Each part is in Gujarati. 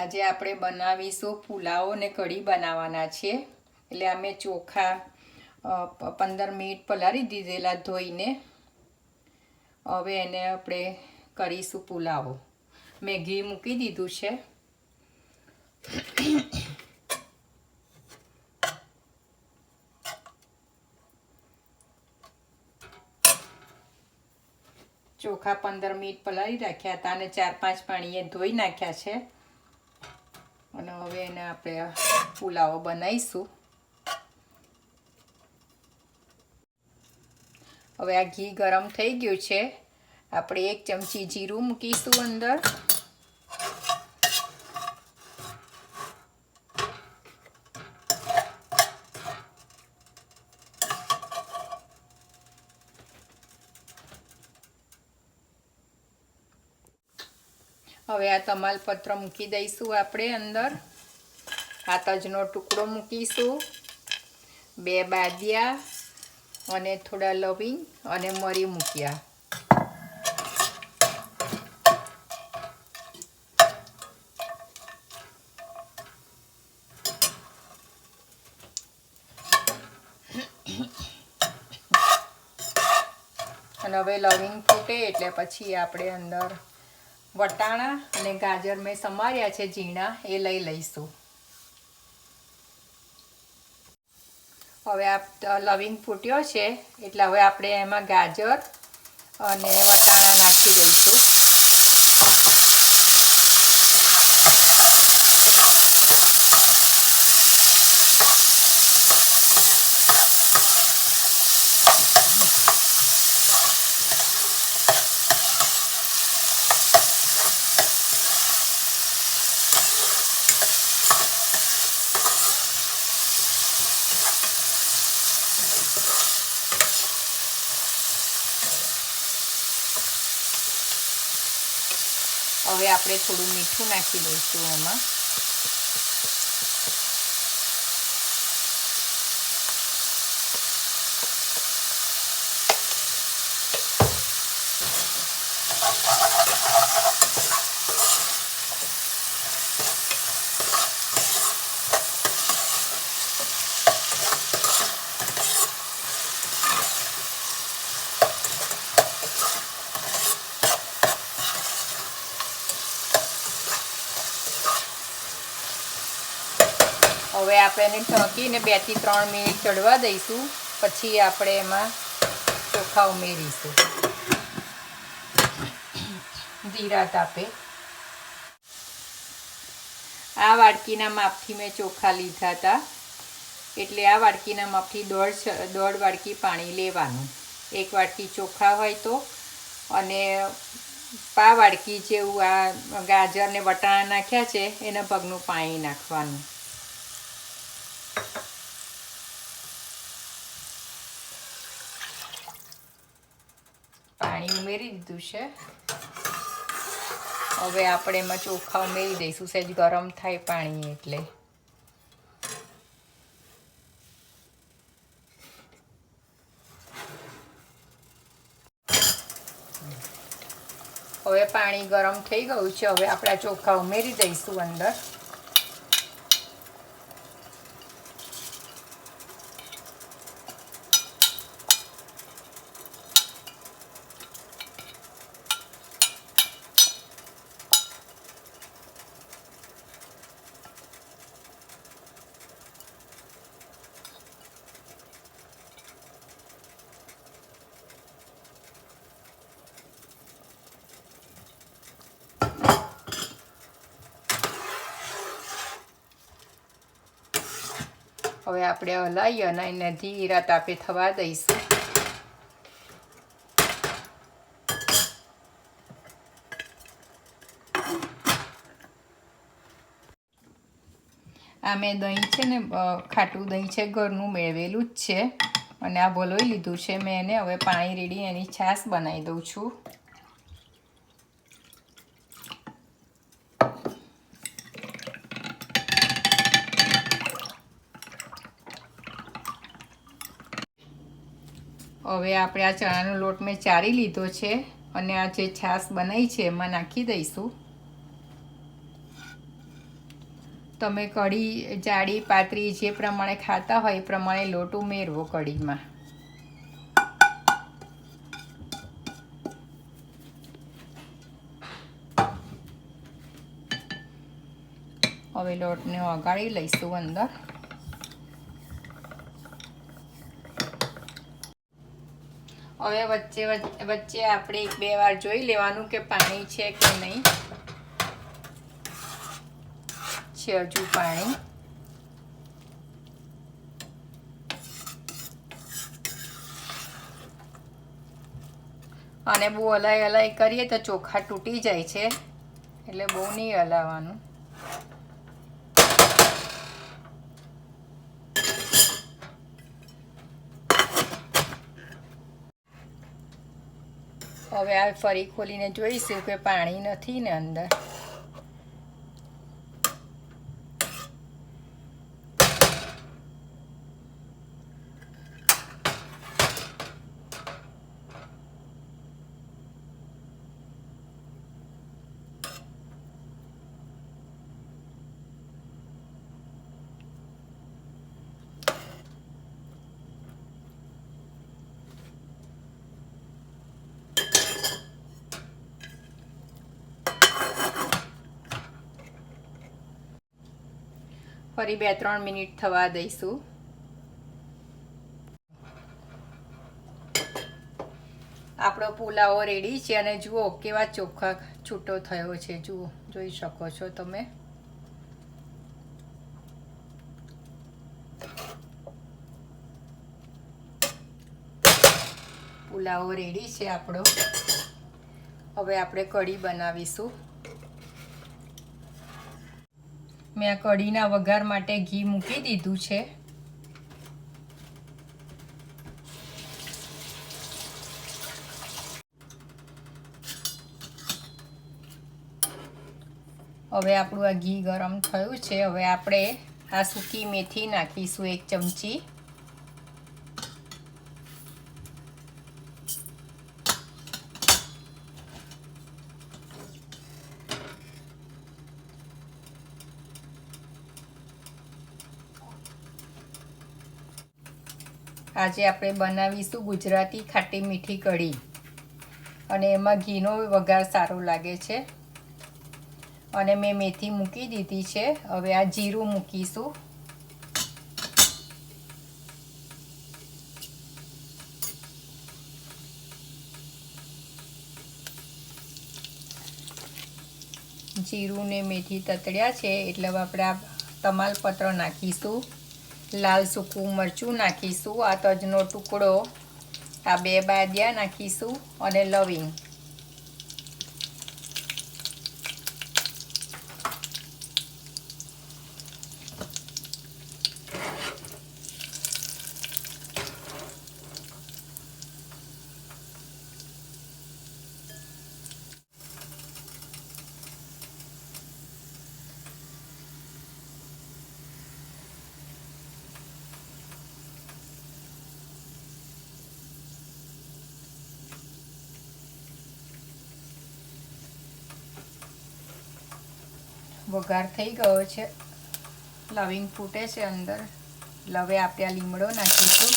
આજે આપણે બનાવીશું પુલાવ ને કઢી બનાવવાના છે. એટલે અમે ચોખા પંદર મિનિટ પલાળી દીધેલા ધોઈને. હવે એને આપણે કરીશું પુલાવ. મેં ઘી મૂકી દીધું છે. ચોખા પંદર મિનિટ પલાળી રાખ્યા હતા અને ચાર પાંચ પાણીએ ધોઈ નાખ્યા છે. અને હવે એને આપણે પુલાવો બનાવીશું. હવે આ ઘી ગરમ થઈ ગયું છે. આપણે એક ચમચી જીરું મૂકીશું અંદર. હવે આ તમાલપત્ર મૂકી દઈશું આપણે અંદર. આ તજનો ટુકડો મૂકીશું. બે બાદિયા અને થોડા લવિંગ અને મરી મૂક્યા. અને હવે લવિંગ ફૂટે એટલે પછી આપણે અંદર વટાણા અને ગાજર મેં સમાર્યા છે ઝીણા, એ લઈ લઈશું. હવે આ લવિંગ ફૂટ્યો છે, એટલે હવે આપણે એમાં ગાજર અને વટાણા નાખી દઈશું. હવે આપણે થોડું મીઠું નાખી દઈશું એમાં હવે આપણે એને ઢાંકીને બેથી ત્રણ મિનિટ ચડવા દઈશું. પછી આપણે એમાં ચોખા ઉમેરીશું જીરા તાપે. આ વાડકીના માપથી મેં ચોખા લીધા હતા. એટલે આ વાડકીના માપથી દોઢ દોઢ વાડકી પાણી લેવાનું. એક વાડકી ચોખા હોય તો અને પા વાડકી જેવું આ ગાજર ને વટાણા નાખ્યા છે, એના પગનું પાણી નાખવાનું. પાણી ઉમેરી દીધું છે. હવે આપણે એમાં ચોખા ઉમેરી દઈશું. સહેજ ગરમ થાય પાણી એટલે. હવે પાણી ગરમ થઈ ગયું છે. હવે આપણા ચોખા ઉમેરી દઈશું અંદર. હવે આપણે હલાવી અને એને ધીરા તાપે થવા દઈશું. આ મેં દહીં છે ને ખાટું દહીં છે, ઘરનું મેળવેલું જ છે. અને આ ભલોઈ લીધું છે મેં એને. હવે પાણી રેડી એની છાશ બનાવી દઉં છું. હવે આપણે આ ચણાનો લોટ મેં ચારી લીધો છે અને આ જે છાશ બનાવી છે એમાં નાખી દઈશું. તમે કઢી, જાડી, પાતળી જે પ્રમાણે ખાતા હોય એ પ્રમાણે લોટ ઉમેરવો કઢીમાં. હવે લોટને ઓગાળી લઈશું અંદર. હવે વચ્ચે વચ્ચે આપણે એક બે વાર જોઈ લેવાનું કે પાણી છે કે નહીં. છે હજુ પાણી. અને બહુ અલાય અલાય કરીએ તો ચોખા તૂટી જાય છે. એટલે બહુ નહીં હલાવવાનું હવે આ ફરી ખોલીને જોઈશું કે પાણી નથી ને અંદર. ફરી બે, ત્રણ મિનિટ થવા દઈશું. આપણો પુલાવો રેડી છે અને જુઓ કેવા ચોખ્ખા છૂટો થયો છે. જુઓ, જોઈ શકો છો તમે. પુલાવો રેડી છે આપણો. હવે આપણે કઢી બનાવીશું. મેં આ કઢીના વઘાર માટે ઘી મૂકી દીધું છે. હવે આપણું આ ઘી ગરમ થયું છે. હવે આપણે આ સૂકી મેથી નાખીશું એક ચમચી. આજે આપણે બનાવીશું ગુજરાતી ખાટી મીઠી કઢી. અને એમાં ઘીનો વઘાર સારો લાગે છે. અને મેં મેથી મૂકી દીધી છે. હવે આ જીરું મૂકીશું. જીરું ને મેથી તતડ્યા છે, એટલે આપણે આ તમાલપત્ર નાખીશું. લાલ સૂકું મરચું નાખીશું. આ તજનો ટુકડો આ બે બાદિયા નાખીશું અને લવિંગ. વઘાર થઈ ગયો છે. લવિંગ ફૂટે છે અંદર. લવે આપણે આ લીમડો નાખીશું.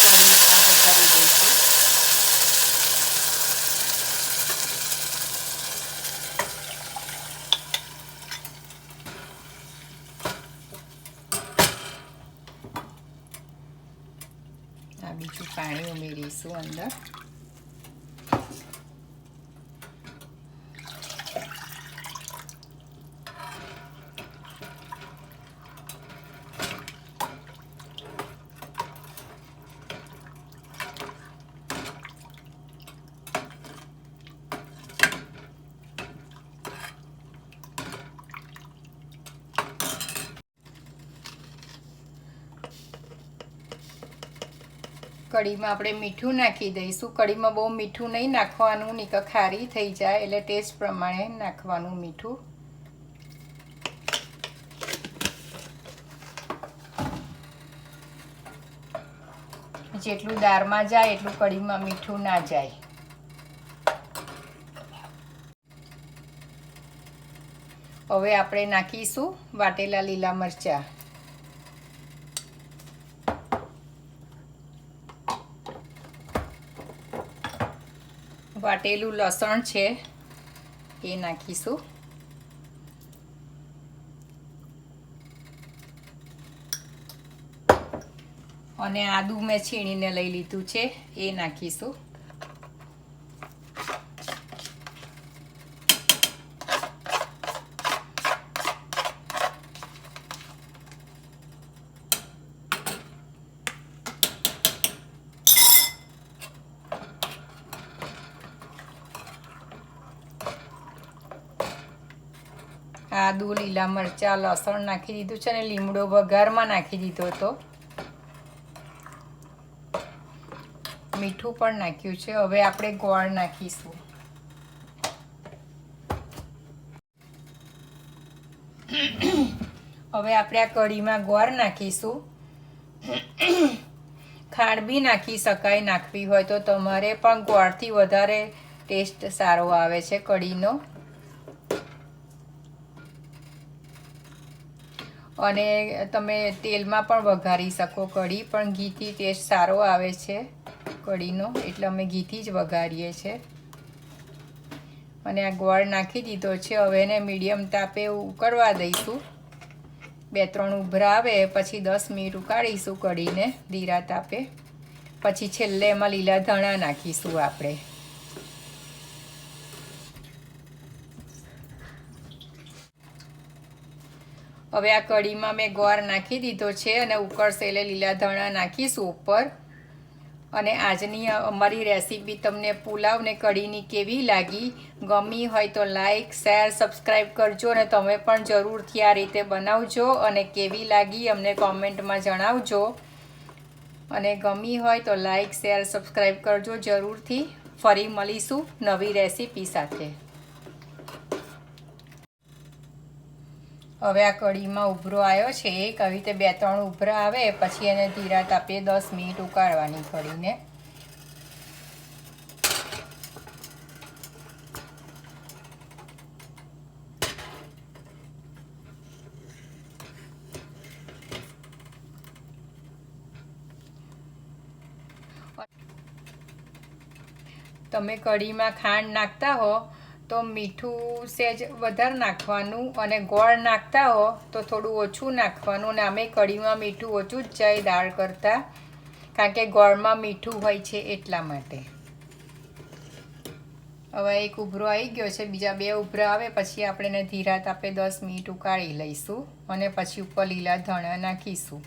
થોડી રીતના વઘારી દઈશું આ બીજું પાણી ઉમેરીશું અંદર. કઢીમાં આપણે મીઠું નાખી દઈશું. કઢીમાં બહુ મીઠું નહીં નાખવાનું, નહીં કે ખારી થઈ જાય. એટલે ટેસ્ટ પ્રમાણે નાખવાનું મીઠું. જેટલું દાળમાં જાય, એટલું કઢીમાં મીઠું ના જાય. હવે આપણે નાખીશું વાટેલા લીલા મરચાં. વાટેલું લસણ છે એ નાખીશું. અને આદુ મેં છીણીને લઈ લીધું છે એ નાખીશું. આદુ, લીલા મરચાં, લસણ નાખી દીધું છે અને લીમડો વઘારમાં નાખી દીધો હતો. મીઠું પણ નાખ્યું છે. હવે આપણે ગોળ નાખીશું. હવે આપણે આ કઢીમાં ગોળ નાખીશું. ખાંડ બી નાખી શકાય નાખવી હોય તો તમારે પણ ગોળથી વધારે ટેસ્ટ સારો આવે છે કઢીનો. અને તમે તેલમાં પણ વઘારી શકો. કઢી પણ ઘીથી ટેસ્ટ સારો આવે છે કઢીનો. એટલે અમે ઘીથી જ વઘારીએ છીએ અને આ ગોળ નાખી દીધો છે. હવે એને મીડિયમ તાપે ઉકળવા દઈશું. બે ત્રણ ઉભરા આવે, પછી દસ મિનિટ ઉકાળીશું કઢીને ધીરા તાપે. પછી છેલ્લે એમાં લીલા ધાણા નાખીશું આપણે. હવે આ કઢીમાં મેં ગોળ નાખી દીધો છે અને ઉકળશે એટલે લીલા ધાણા નાખીશું ઉપર. અને આજની અમારી રેસીપી તમને પુલાવ ને કઢીની કેવી લાગી? ગમી હોય તો લાઈક, શેર સબસ્ક્રાઈબ કરજો અને તમે પણ જરૂરથી આ રીતે બનાવજો અને કેવી લાગી અમને કોમેન્ટમાં જણાવજો. અને ગમી હોય તો લાઈક, શેર સબસ્ક્રાઈબ કરજો જરૂરથી. ફરી મળીશું નવી રેસીપી સાથે. હવે આ કઢીમાં ઉભરો આવ્યો છે. એક આવી રીતે બે ત્રણ ઉભરા આવે, પછી એને ધીરા તાપે દસ મિનિટ ઉકાળવાની કઢીને તમે કઢીમાં ખાંડ નાખતા હો. તો મીઠું સેજ વધારે નાખવાનું અને ગોળ નાખતા હો તો થોડું ઓછું નાખવાનું અને અમે કઢીમાં મીઠું ઓછું જ જાય દાળ કરતાં, કારણ કે ગોળમાં મીઠું હોય છે એટલા માટે. હવે એક ઉભરો આવી ગયો છે, બીજા બે ઉભરા આવે, પછી આપણે એને ધીરા તાપે દસ મિનિટ ઉકાળી લઈશું અને પછી ઉપર લીલા ધણા નાખીશું.